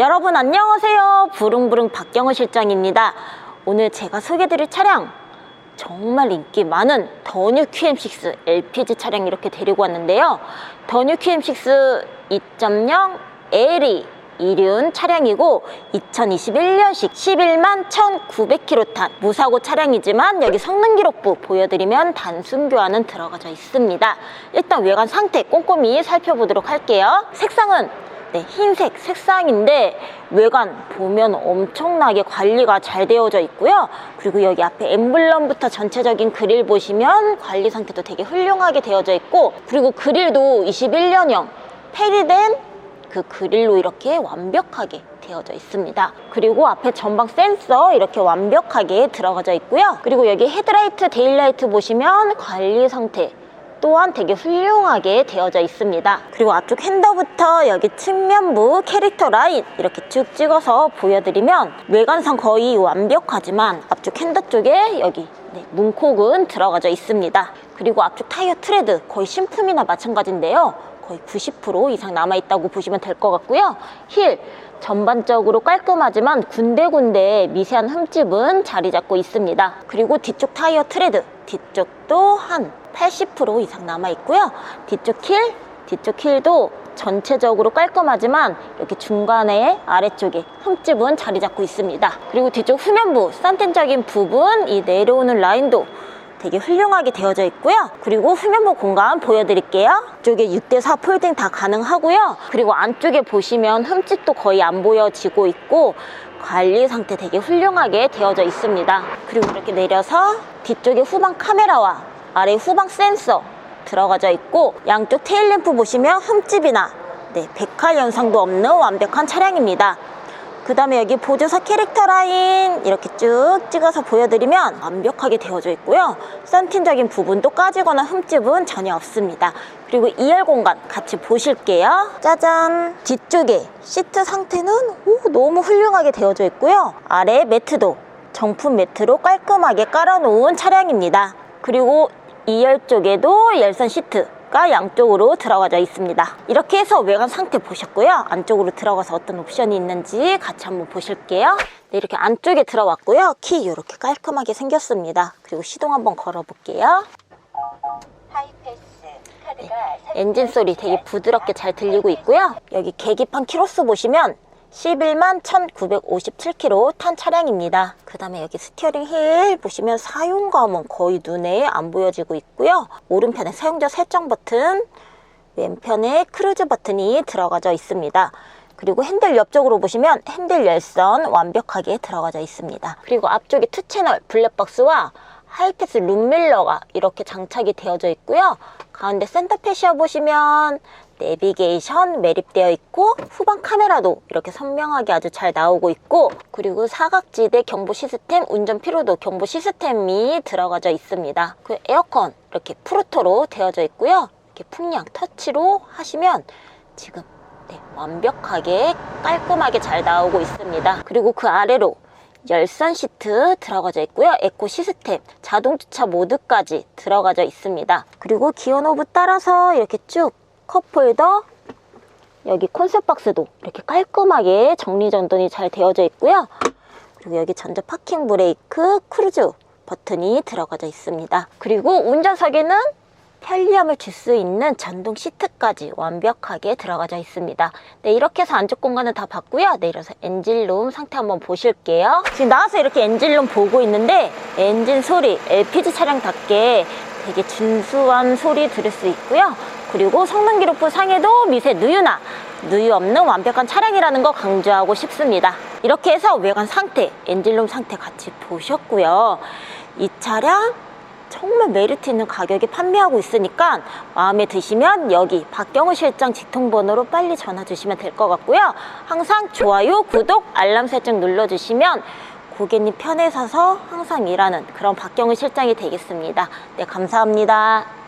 여러분 안녕하세요. 부릉부릉 박경호 실장입니다. 오늘 제가 소개드릴 차량 정말 인기 많은 더뉴 QM6 LPG 차량 이렇게 데리고 왔는데요. 더뉴 QM6 2.0 L이 이륜 차량이고 2021년식 11만 1,900km 탄 무사고 차량이지만 여기 성능 기록부 보여드리면 단순 교환은 들어가져 있습니다. 일단 외관 상태 꼼꼼히 살펴보도록 할게요. 색상은 네, 흰색 색상인데 외관 보면 엄청나게 관리가 잘 되어져 있고요. 그리고 여기 앞에 엠블럼부터 전체적인 그릴 보시면 관리 상태도 되게 훌륭하게 되어져 있고 그리고 그릴도 21년형 페리된 그 그릴로 이렇게 완벽하게 되어져 있습니다. 그리고 앞에 전방 센서 이렇게 완벽하게 들어가져 있고요. 그리고 여기 헤드라이트, 데일라이트 보시면 관리 상태 또한 되게 훌륭하게 되어져 있습니다. 그리고 앞쪽 핸더부터 여기 측면부 캐릭터 라인 이렇게 쭉 찍어서 보여드리면 외관상 거의 완벽하지만 앞쪽 핸더 쪽에 여기 네, 문콕은 들어가져 있습니다. 그리고 앞쪽 타이어 트레드 거의 신품이나 마찬가지인데요. 거의 90% 이상 남아있다고 보시면 될 것 같고요. 힐 전반적으로 깔끔하지만 군데군데 미세한 흠집은 자리 잡고 있습니다. 그리고 뒤쪽 타이어 트레드 뒤쪽도 한 80% 이상 남아 있고요. 뒤쪽 힐, 뒤쪽 힐도 전체적으로 깔끔하지만 이렇게 중간에 아래쪽에 흠집은 자리 잡고 있습니다. 그리고 뒤쪽 후면부 산텐적인 부분 이 내려오는 라인도 되게 훌륭하게 되어져 있고요. 그리고 후면부 공간 보여드릴게요. 이쪽에 6대4 폴딩 다 가능하고요. 그리고 안쪽에 보시면 흠집도 거의 안 보여지고 있고 관리 상태 되게 훌륭하게 되어져 있습니다. 그리고 이렇게 내려서 뒤쪽에 후방 카메라와 아래 후방 센서 들어가져 있고 양쪽 테일램프 보시면 흠집이나 네, 백화 현상도 없는 완벽한 차량입니다. 그 다음에 여기 보조사 캐릭터 라인 이렇게 쭉 찍어서 보여드리면 완벽하게 되어져 있고요. 썬틴적인 부분도 까지거나 흠집은 전혀 없습니다. 그리고 2열 공간 같이 보실게요. 짜잔! 뒤쪽에 시트 상태는 오, 너무 훌륭하게 되어져 있고요. 아래 매트도 정품 매트로 깔끔하게 깔아놓은 차량입니다. 그리고 2열 쪽에도 열선 시트가 양쪽으로 들어가져 있습니다. 이렇게 해서 외관 상태 보셨고요. 안쪽으로 들어가서 어떤 옵션이 있는지 같이 한번 보실게요. 네, 이렇게 안쪽에 들어왔고요. 키 이렇게 깔끔하게 생겼습니다. 그리고 시동 한번 걸어볼게요. 네, 엔진 소리 되게 부드럽게 잘 들리고 있고요. 여기 계기판 키로수 보시면 11만 1957km 탄 차량입니다. 그 다음에 여기 스티어링 휠 보시면 사용감은 거의 눈에 안 보여지고 있고요. 오른편에 사용자 설정 버튼, 왼편에 크루즈 버튼이 들어가져 있습니다. 그리고 핸들 옆쪽으로 보시면 핸들 열선 완벽하게 들어가져 있습니다. 그리고 앞쪽에 투 채널 블랙박스와 하이패스 룸밀러가 이렇게 장착이 되어져 있고요. 가운데 센터 패시아 보시면 내비게이션 매립되어 있고 후방 카메라도 이렇게 선명하게 아주 잘 나오고 있고 그리고 사각지대 경보 시스템 운전 피로도 경보 시스템이 들어가져 있습니다. 그 에어컨 이렇게 프루토로 되어져 있고요. 이렇게 풍량 터치로 하시면 지금 네, 완벽하게 깔끔하게 잘 나오고 있습니다. 그리고 그 아래로 열선 시트 들어가져 있고요. 에코 시스템, 자동 주차 모드까지 들어가져 있습니다. 그리고 기어 노브 따라서 이렇게 쭉 컵홀더 여기 콘셉 박스도 이렇게 깔끔하게 정리 전돈이 잘 되어져 있고요. 그리고 여기 전자 파킹 브레이크 크루즈 버튼이 들어가져 있습니다. 그리고 운전석에는 편리함을 줄 수 있는 전동 시트까지 완벽하게 들어가져 있습니다. 네, 이렇게 해서 안쪽 공간은 다 봤고요. 내려서 엔진룸 상태 한번 보실게요. 지금 나와서 이렇게 엔진룸 보고 있는데 엔진 소리 LPG 차량답게 되게 준수한 소리 들을 수 있고요. 그리고 성능 기록부 상에도 미세 누유나 누유 없는 완벽한 차량이라는 거 강조하고 싶습니다. 이렇게 해서 외관 상태, 엔진룸 상태 같이 보셨고요. 이 차량 정말 메리트 있는 가격에 판매하고 있으니까 마음에 드시면 여기 박경우 실장 직통번호로 빨리 전화 주시면 될 것 같고요. 항상 좋아요, 구독, 알람 설정 눌러주시면 고객님 편에 서서 항상 일하는 그런 박경우 실장이 되겠습니다. 네, 감사합니다.